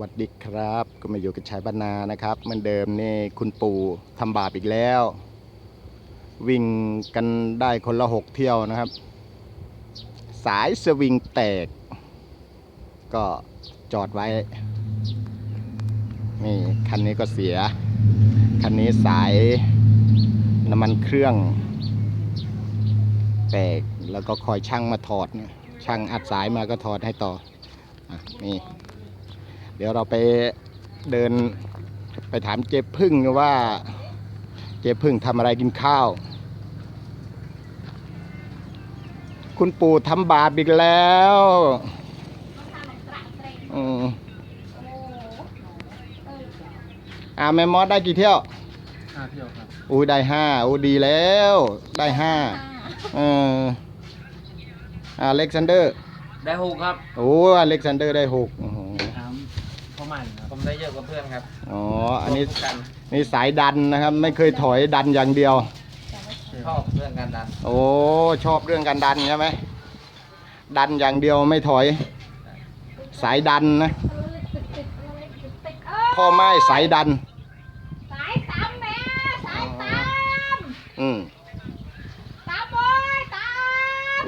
วัสดีครับ ก็มาอยู่กับชายบ้านนานะครับเหมือนเดิมนี่คุณปู่ทำบาปอีกแล้ว วิ่งกันได้คนละหกเที่ยวนะครับ สายสวิงแตก ก็จอดไว้นี่คันนี้ก็เสีย คันนี้สายน้ำมันเครื่อง แตกแล้วก็คอยช่างมาถอดช่างอัดสายมาก็ถอดให้ต่ออนี่ เดี๋ยวเราไปเดินไปถามเจ๊พึ่งว่าเจ๊พึ่งทำอะไรกินข้าว คุณปู่ทำบาปอีกแล้วอืมอ่าแม่มอสได้กี่เที่ยวห้าเที่ยวครับอู้ได้ห้าอู้ดีแล้ว ได้ห้าเอออเล็กซานเดอร์ ได้หกครับ โอ้อเล็กซานเดอร์ได้หกโอ้โหถามพ่อ มันครับผมได้เยอะกว่าเพื่อนครับอ๋ออันนี้รวมกันนี่สายดันนะครับ ไม่เคยถอยดันอย่างเดียว ชอบเรื่องการดันโอ้ชอบเรื่องการดันใช่ไหมดันอย่างเดียวไม่ถอย สายดันนะพ่อไม้สายดัน สายตามแม่สายตามอืมตามโอ้ยตาม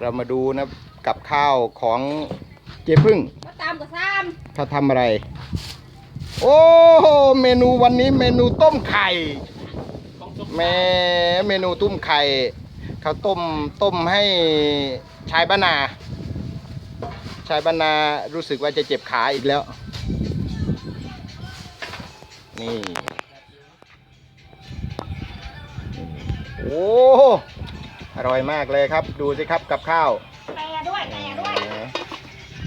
เรามาดูนะกับข้าวของเจ๊พึ่งก็ ตามกับซ้เขาทำอะไร โอ้เมนูวันนี้เมนูต้มไข่แม่เมนูต้มไข่เขาต้มต้มให้ชายบ้านนาชายบ้านนารู้สึกว่าจะเจ็บขาอีกแล้ว นี่โอ้อร่อยมากเลยครับ ดูสิครับกับข้าวำแปรด้วยแปรด้วย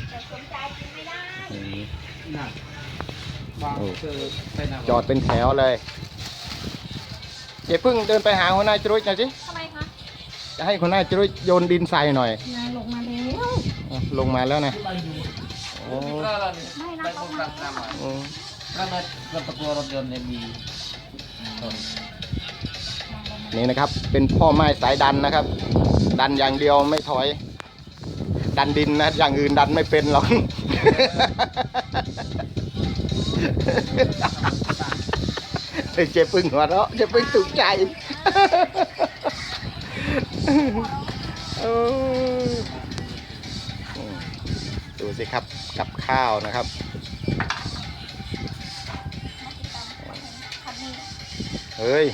แต่สนใจกินไม่ได้ อืม น่ะวางคือเป็นอะไรจอดเป็นแถวเลยเจ๊พึ่งเดินไปหาหัวหน้าจรุยหน่อยสิทำไมคะจะให้หัวหน้าจรุยโยนดินใส่หน่อย นายลงมาแล้วอะลงมาแล้วนะโอ้ก็เราไม่นะไปพบกันตามมาอืมถ้ามากับตะกัวรถยนต์เนี่ยมีชนนี่นะครับ เป็นพ่อไม้สายดันนะครับ ดันอย่างเดียวไม่ถอย ดันดินนะ อย่างอื่นดันไม่เป็นหรอก เจ๊พึ่งหัวเราะเจ๊พึ่งถูกใจดูสิครับกับข้าวนะครับเฮ้ย